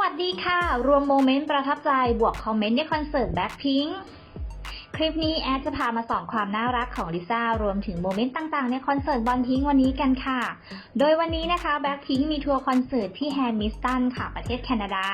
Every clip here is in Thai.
วัสดีค่ะ รวมโมเมนต์ประทับใจบวกคอมเมนต์ในคอนเสิร์ตแบ็คพิงค คลิปนี้แอดจะพามาส่องความน่ารักของลิซ่ารวมถึงโมเมนต์ต่างๆ ในคอนเสิร์ตบอลพิงวันนี้กันค่ะ โดยวันนี้นะคะแบ็คพิงมีทัวร์คอนเสิร์ตที่แฮมิสตันค่ะประเทศแคนาดา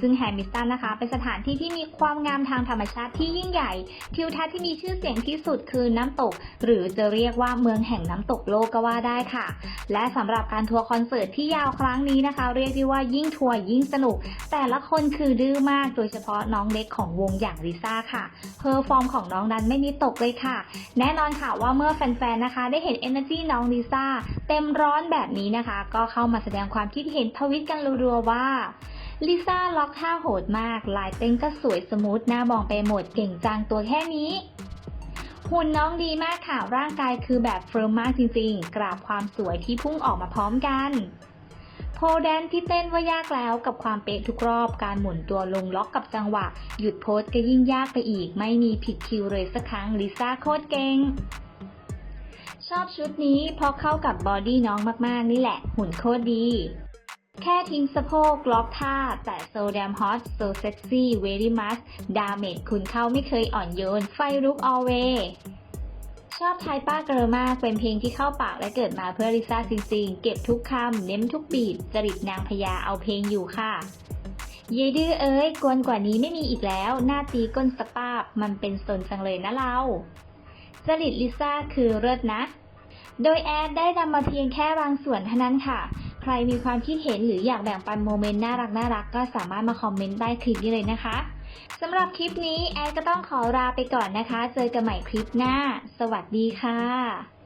ซึ่งแฮมิสตันนะคะ เป็นสถานที่ที่มีความงามทางธรรมชาติที่ยิ่งใหญ่ ทิวทัศน์ที่มีชื่อเสียงที่สุดคือน้ำตก หรือจะเรียกว่าเมืองแห่งน้ำตกโลกก็ว่าได้ค่ะ และสำหรับการทัวร์คอนเสิร์ตที่ยาวครั้งนี้นะคะ เรียกได้ว่ายิ่งทัวร์ยิ่งสนุก แต่ละคนคือดื้อมากโดยเฉพาะน้องเล็กของวงอย่างลิซ่าค่ะเพอร์ฟอร์มของน้องนั้นไม่มีตกเลยค่ะ แน่นอนค่ะว่าเมื่อแฟนๆนะคะ ได้เห็น energy น้องลิซ่าเต็มร้อนแบบนี้นะคะ ก็เข้ามาแสดงความคิดเห็นทวิตกันรัวๆว่าลิซ่าล็อกท่าโหดมาก ลายเต้นก็สวยสมูทหน้ามองไปหมดเก่งจังตัวแค่นี้ หุ่นน้องดีมากค่ะ ร่างกายคือแบบเฟิร์มมากจริงๆ กราบความสวยที่พุ่งออกมาพร้อมกัน พแดนที่เต้นว่ายากแล้วกับความเป๊ะทุกรอบการหมุนตัวลงล็อกกับจังหวะ หยุดโพสก็ยิ่งยากไปอีก ไม่มีผิดคิวเลยสักครั้งลิซ่าโคตรเก่งชอบชุดนี้เพราะเข้ากับบอดี้น้องมากๆ นี่แหละ หุ่นโคตรดี แค่ทิ้งสะโพกล็อกท่า แต่โซแดมฮอตโซเซ็กซี่เวรี่มัสดาเมจคุณเข้าไม่เคยอ่อนโยน ไฟลุกออเว ชอบไทยป้าเกอมากเป็นเพลงที่เข้าปากและเกิดมาเพื่อลิซ่าจริงๆ เก็บทุกคำเน้มทุกบีทจริตนางพญาเอาเพลงอยู่ค่ะเยดื้อเอ้ยกวนกว่านี้ไม่มีอีกแล้ว หน้าตีก้นสปาบ มันเป็นสนจังเลยนะเราจริตลิซ่าคือเลิศนะ โดยแอดได้นำมาเพียงแค่บางส่วนเท่านั้นค่ะ ใครมีความคิดเห็นหรืออยากแบ่งปันโมเมนต์น่ารักน่ารักก็สามารถมาคอมเมนต์ใต้คลิปนี้เลยนะคะ สำหรับคลิปนี้แอดก็ต้องขอลาไปก่อนนะคะ เจอกันใหม่คลิปหน้า สวัสดีค่ะ